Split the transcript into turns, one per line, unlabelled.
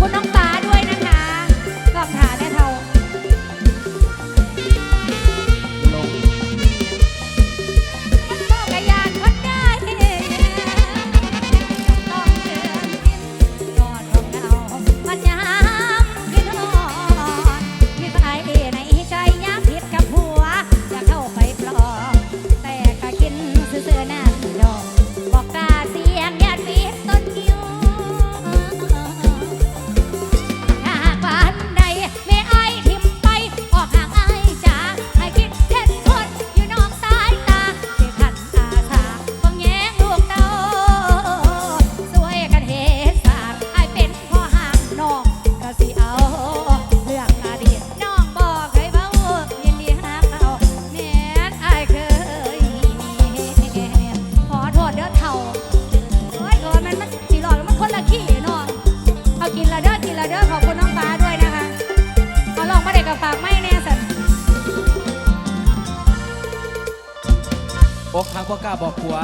คุณน้องตา อทีละเด้อขอบคุณน้องฟ้าด้วยนะคะขอลองมาเด็กกับปากไม่แน่สัน
อกหักบ่กล้าบอกผัว